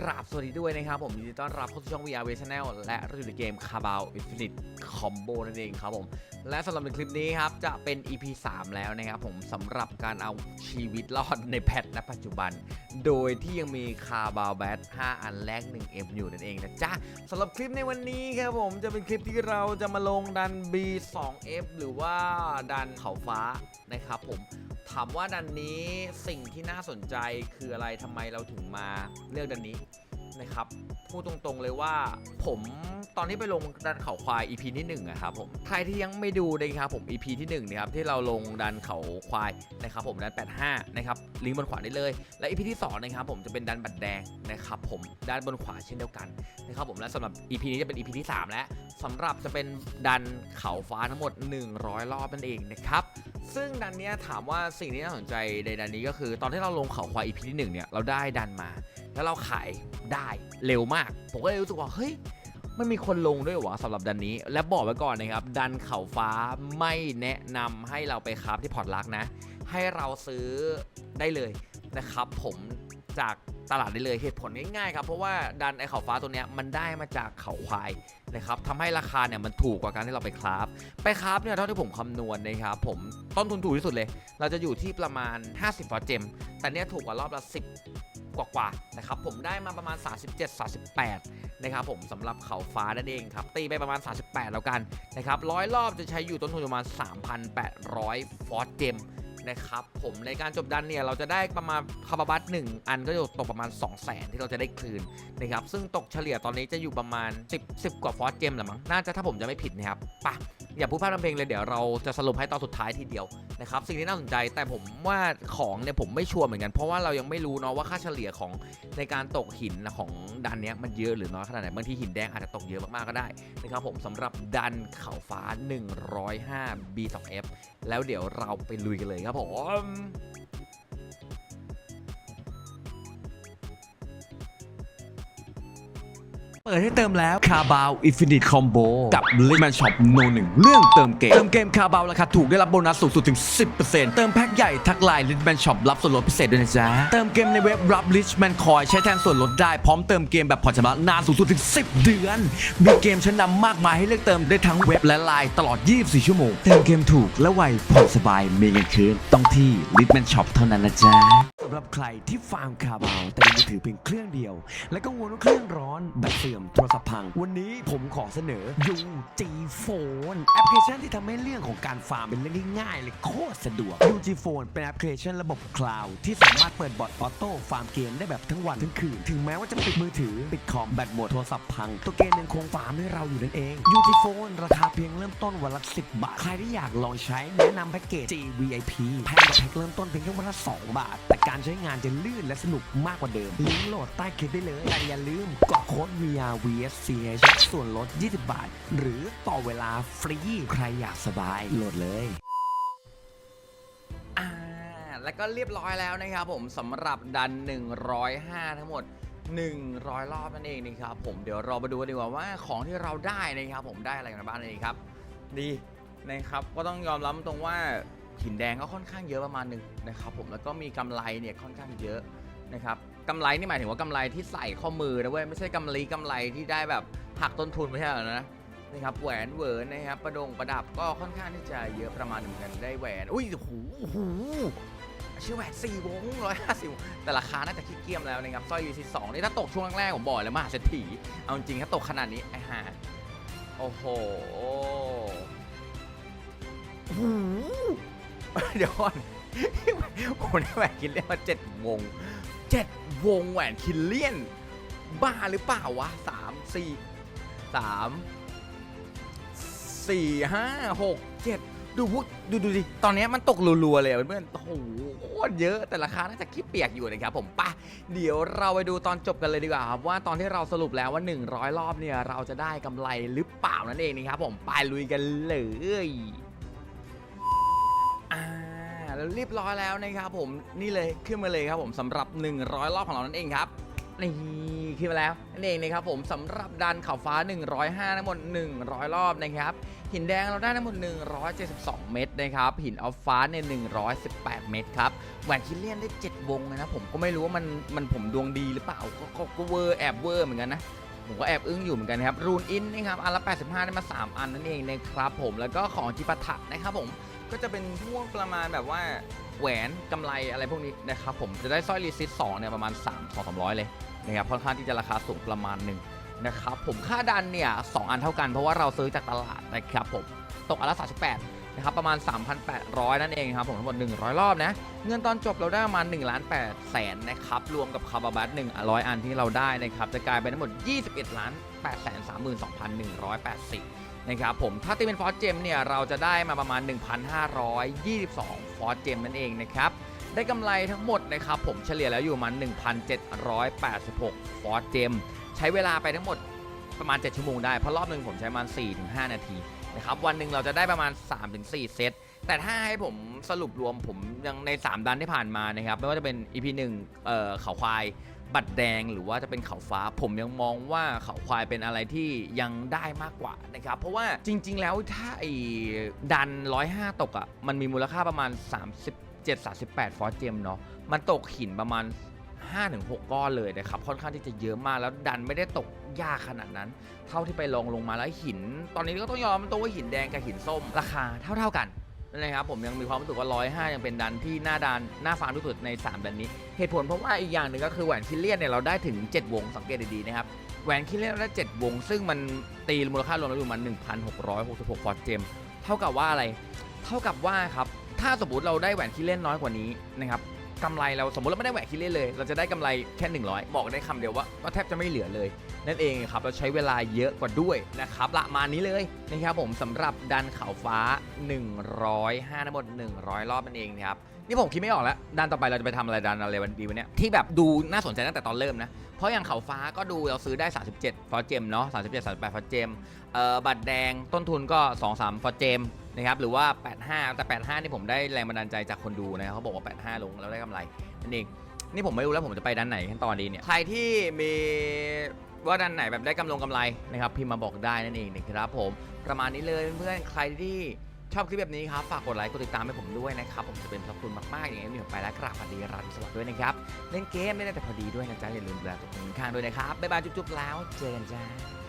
กราบสวัสดีด้วยนะครับผมยินดีต้อนรับเข้าสู่ช่อง VR v Channel และเราอยู่ในเกม c a b a o Infinite Combo นั่นเองครับผม และสำหรับในคลิปนี้ครับ จะเป็น EP 3 แล้วนะครับผมสำหรับการเอาชีวิตรอดในแพทณปัจจุบัน โดยที่ยังมีคาบาวแบท5อันแรก 1M อยู่นั่นเองนะจ๊ะสำหรับคลิปในวันนี้ครับผมจะเป็นคลิปที่เราจะมาลงดัน B2F หรือว่าดันเขาฟ้านะครับผมถามว่าดันนี้สิ่งที่น่าสนใจคืออะไรทำไมเราถึงมาเลือกดันนี้ นะครับ พูดตรงๆเลยว่าผมตอนที่ไปลงดันเขาควาย EP ที่1อะครับผมใครที่ยังไม่ดูนะครับผม EP ที่1นะครับที่เราลงดันเขาควายนะครับผมดัน 85นะครับลิงก์บนขวาได้เลย และ EP ที่2นะครับผมจะเป็นดันบัตรแดงนะครับผมด้านบนขวาเช่นเดียวกันนะครับผมและสำหรับ EP นี้จะเป็น EP ที่ 3 แล้วสำหรับจะเป็นดันเขาฟ้าทั้งหมด 100 รอบนั่นเองนะครับซึ่งดันเนี้ยถามว่าสิ่งที่น่าสนใจในดันนี้ก็คือ ตอนที่เราลงเขาควาย EP ที่1เนี่ยเราได้ดันมา แล้วเราขายได้เร็วมาก ผมก็เลยรู้สึกว่าเฮ้ยมันมีคนลงด้วยหรอวะสำหรับดันนี้ และบอกไว้ก่อนนะครับ ดันเข่าฟ้าไม่แนะนำให้เราไปคราที่พอร์ตลักนะ ให้เราซื้อได้เลยนะครับ ผมจากตลาดได้เลยเหตุผลง่ายๆครับ เพราะว่าดันไอเขาฟ้าตัวเนี้ยมันได้มาจากเขาควายนะครับทำให้ราคาเนี่ยมันถูกกว่าการที่เราไปคราฟไปคราฟเนี่ยเท่าที่ผมคำนวณนะครับผมต้นทุนถูกที่สุดเลย เราจะอยู่ที่ประมาณ 50ฟอเจมแต่เนี่ยถูกกว่ารอบละ 10 กว่าๆนะครับผมได้มาประมาณ 37 38นะครับผมสำหรับเขาฟ้านั่นเองครับตีไปประมาณ 38 แล้วกันนะครับร้อยรอบจะใช้อยู่ต้นทุนประมาณ 3,800 ฟอร์เจมนะครับผมในการจบดันเนี่ยเราจะได้ประมาณคาบาบัต1อันก็จะตกประมาณ 2 0 0 0 0 0ที่เราจะได้คืนนะครับซึ่งตกเฉลี่ยตอนนี้จะอยู่ประมาณ 10 10 กว่าฟอร์เจมแหละมั้งน่าจะถ้าผมจะไม่ผิดนะครับไปะ อย่าพูดพลาดทำเพลงเลยเดี๋ยวเราจะสรุปให้ตอนสุดท้ายทีเดียวนะครับสิ่งที่น่าสนใจแต่ผมว่าของเนี่ยผมไม่ชัวร์เหมือนกัน เพราะว่าเรายังไม่รู้เนาะว่าค่าเฉลี่ยของในการตกหินของดันเนี้ยมันเยอะหรือน้อยขนาดไหนบางทีหินแดงอาจจะตกเยอะมากๆก็ได้นะครับผมสำหรับดันเขาฟ้า 105 B2F แล้วเดี๋ยวเราไปลุยกันเลยครับผม เปิดให้เติมแล้วคาบาวอินฟินิตคอมโบกับลิมันช็อปโนหนึ่งเรื่องเติมเกม เติมเกมคาบาวราคาถูกได้รับโบนัสสูงสุดถึง 10%เติมแพ็คใหญ่ทักไลน์ลิมันช็อปรับส่วนลดพิเศษด้วยนะจ๊ะ เติมเกมในเว็บรับลิชแมนคอยใช้แทนส่วนลดได้พร้อมเติมเกมแบบผ่อนชำระนานสูงสุดถึง 10 เดือน มีเกมชั้นนำมากมายให้เลือกเติมได้ทั้งเว็บและไลน์ตลอด 24 ชั่วโมง เติมเกมถูกและไวผ่อนสบายมีเงินคืนต้องที่ลิชแมนช็อปเท่านั้นนะจ๊ะสำหรับใครที่ฟาร์มคาบาวแต่มีมือถือเพียงเครื่องเดียว และกังวลว่าเครื่องร้อนแบตเสื่อมโทรศัพท์พัง วันนี้ผมขอเสนอ UG Phone แอปพลิเคชันที่ทำให้เรื่องของการฟาร์มเป็นเรื่องง่ายเลยโคตรสะดวก UG Phone เป็นแอปพลิเคชันระบบคลาวด์ที่สามารถเปิดบอทออโต้ฟาร์มเกมได้แบบทั้งวันทั้งคืน ถึงแม้ว่าจะปิดมือถือปิดคอมแบตหมดโทรศัพท์พัง ตัวเกมยังคงฟาร์มให้เราอยู่นั่นเอง UG Phone ราคาเพียงเริ่มต้นวันละ10 บาท ใครที่อยากลองใช้แนะนำแพ็กเกจ GVIP แพงกว่าแพ็กเริ่มต้นเพียงแค่วันละ2บาท แต่การใช้งานจะลื่นและสนุกมากกว่าเดิม ลิงก์โหลดใต้คลิปได้เลย แต่อย่าลืมกดโค้ด VR VSCH ส่วนลด 20 บาท หรือต่อเวลาฟรี ใครอยากสบายโหลดเลยแล้วก็เรียบร้อยแล้วนะครับผมสำหรับดัน 105 ทั้งหมด 100 รอบนั่นเองนะครับผมเดี๋ยวเรามาดูกันดีกว่าว่าของที่เราได้นะครับผมได้อะไรกันบ้างนั่นเองครับ ดีนะครับก็ต้องยอมรับตรงว่า หินแดงก็ค่อนข้างเยอะประมาณหนึ่งนะครับผมแล้วก็มีกำไรเนี่ยค่อนข้างเยอะนะครับกำไรนี่หมายถึงว่ากำไรที่ใส่ข้อมือนะเว้ยไม่ใช่กำไรกำไรที่ได้แบบหักต้นทุนไม่ใช่หรอนะนะครับแหวนเวินนะครับประดงประดับก็ค่อนข้างที่จะเยอะประมาณหนึ่งกันได้แหวนอุ้ยโอ้โหโอ้โหชื่อแหวนสี่วงร้อยห้าสิบแต่ราคาน่าจะขี้เกียมแล้วนะครับสร้อยวีซีสองนี่ถ้าตกช่วงแรกๆผมบอกเลยมหาเศรษฐีเอาจริงถ้าตกขนาดนี้ไอ้ห่าโอ้โหโอ้โห เดี๋ยวก่อนโอ้โหได้แหวนคิลเลียนมาเจ็ดวงเจ็ดวงแหวนคิลเลียน บ้าหรือเปล่าวะสามสี่สามสี่ห้าหกเจ็ดดูพวกดูดูดิตอนนี้มันตกรัวๆเลยเพื่อนๆโอ้โหโคตรเยอะแต่ราคาน่าจะคิดเปียกอยู่นะครับผมปะเดี๋ยวเราไปดูตอนจบกันเลยดีกว่าครับว่าตอนที่เราสรุปแล้วว่า 100 รอบเนี่ยเราจะได้กำไรหรือเปล่านั่นเองนะครับผมไปลุยกันเลย แล้วเรียบร้อยแล้วนะครับผมนี่เลยขึ้นมาเลยครับผมสำหรับ 100 รอบของเรานั่นเองครับนี่ขึ้นมาแล้วนั่นเองนะครับผมสำหรับดันเขาฟ้า 105ทั้งหมด 100 รอบนะครับ หินแดงเราได้ทั้งหมด 172 เม็ดนะครับ หินอัลฟ้าเนี่ย118 เม็ดครับแหวนคิลเลียนได้ 7 วงนะผมก็ไม่รู้ว่ามันมันผมดวงดีหรือเปล่าก็ก็ก็เวอร์แอบเวอร์เหมือนกันนะผมก็แอบอึ้งอยู่เหมือนกันครับรูนอินนะครับอันละ 85 ได้มา 3 อันนั่นเองนะครับผมแล้วก็ของจิปาถะนะครับผม ก็จะเป็นพวกประมาณแบบว่าแหวนกำไรอะไรพวกนี้นะครับผมจะได้สร้อยรีซิส2เนี่ยประมาณ 3 2 300 เลยนะครับค่อนข้างที่จะราคาสูงประมาณหนึ่งนะครับผมค่าดันเนี่ยสองอันเท่ากันเพราะว่าเราซื้อจากตลาดนะครับผมตกอันละ38นะครับประมาณ 3,800 นั่นเองครับผมทั้งหมด 100 รอบนะเงินตอนจบเราได้ประมาณ1ล้าน8แสนนะครับรวมกับคาร์บาบัต100 อันที่เราได้นะครับจะกลายเป็นทั้งหมด 21ล้าน8แสน32,180 นะครับผมถ้าตีเป็นฟอสเจมเนี่ยเราจะได้มาประมาณ 1,522 ฟอสเจมนั่นเองนะครับได้กำไรทั้งหมดนะครับผมเฉลี่ยแล้วอยู่ประมาณ1,786 ฟอสเจมใช้เวลาไปทั้งหมดประมาณ 7 ชั่วโมงได้ เพราะรอบหนึ่งผมใช้ประมาณ 4-5 นาทีนะครับวันหนึ่งเราจะได้ประมาณ 3-4 เซตแต่ถ้าให้ผมสรุปรวมผมยังใน 3 ดันที่ผ่านมานะครับไม่ว่าจะเป็น EP 1เอ่อเขาควาย บัตรแดงหรือว่าจะเป็นเขาฟ้า ผมยังมองว่าเขาควายเป็นอะไรที่ยังได้มากกว่านะครับ เพราะว่าจริง ๆ แล้วถ้าไอ้ดัน 105 ตกอะ่ะมันมีมูลค่าประมาณ 37-38 ฟอสเจมเนาะมันตกหินประมาณ5-6 ก้อนเลยนะครับ ค่อนข้างที่จะเยอะมากแล้วดันไม่ได้ตกยากขนาดนั้น เท่าที่ไปลองลงมาแล้วหิน ตอนนี้ก็ต้องยอมตัวว่าหินแดงกับหินส้มราคาเท่า ๆกัน นั่นเลยครับผมยังมีความรู้สึกว่าร้อยห้ายังเป็นดันที่หน้าดันหน้าฟาร์มที่สุดใน3ดันนี้ เหตุผลเพราะว่าอีกอย่างหนึ่งก็คือแหวนคิลเลียนเนี่ยเราได้ถึง 7 วงสังเกตดีๆนะครับแหวนคิลเลียนเราได้7วง ซึ่งมันตีมูลค่ารวมแล้วอยู่มัน1,666ฟอร์เจมเท่ากับว่าอะไร เท่ากับว่าครับถ้าสมมติเราได้แหวนคิลเลียนน้อยกว่านี้นะครับ กำไรเราสมมติเราไม่ได้แหวนคิลเลียนเลย เราจะได้กำไรแค่ 100 บอกได้คำเดียวว่าก็แทบจะไม่เหลือเลย นั่นเองครับเราใช้เวลาเยอะกว่าด้วยนะครับประมานี้เลยนะครับผมสำหรับดันเขาฟ้า 105ทั้งหมด100 รอบนั่นเองนะครับนี่ผมคิดไม่ออกแล้วดันต่อไปเราจะไปทำอะไรดันอะไรวันดีวันเนี้ยที่แบบดูน่าสนใจตั้งแต่ตอนเริ่มนะ เพราะอย่างเขาฟ้าก็ดูเราซื้อได้ 37 ฟอร์เจมเนาะ37 38 ฟอร์เจมเอ่อบัตรแดงต้นทุนก็ 2 3 ฟอร์เจม นะครับหรือว่า 85 แต่ 85 นี่ผมได้แรงบันดาลใจจากคนดูนะเขาบอกว่า 85 ลงแล้วได้กำไรนั่นเองนี่ผมไม่รู้แล้วผมจะไปด้านไหนขั้นตอนดีเนี่ยใครที่มีว่าด้านไหนแบบได้กำลงกำไรนะครับพิมพ์มาบอกได้นั่นเองนะครับผมประมาณนี้เลยเพื่อนๆใครที่ชอบคลิปแบบนี้ครับ ฝากกดไลค์ กดติดตามให้ผมด้วยนะครับ ผมจะเป็นขอบคุณมาก ๆ อย่างนี้ผมไปแล้วกราบสวัสดีราตรีสวัสดิ์ด้วยนะครับ เล่นเกมไม่ได้แต่พอดีด้วยนะจ๊ะ อย่าลืมดูแลตัวเองข้างด้วยนะครับ บ๊ายบาย จุ๊บ ๆ แล้ว เจอกันจ้า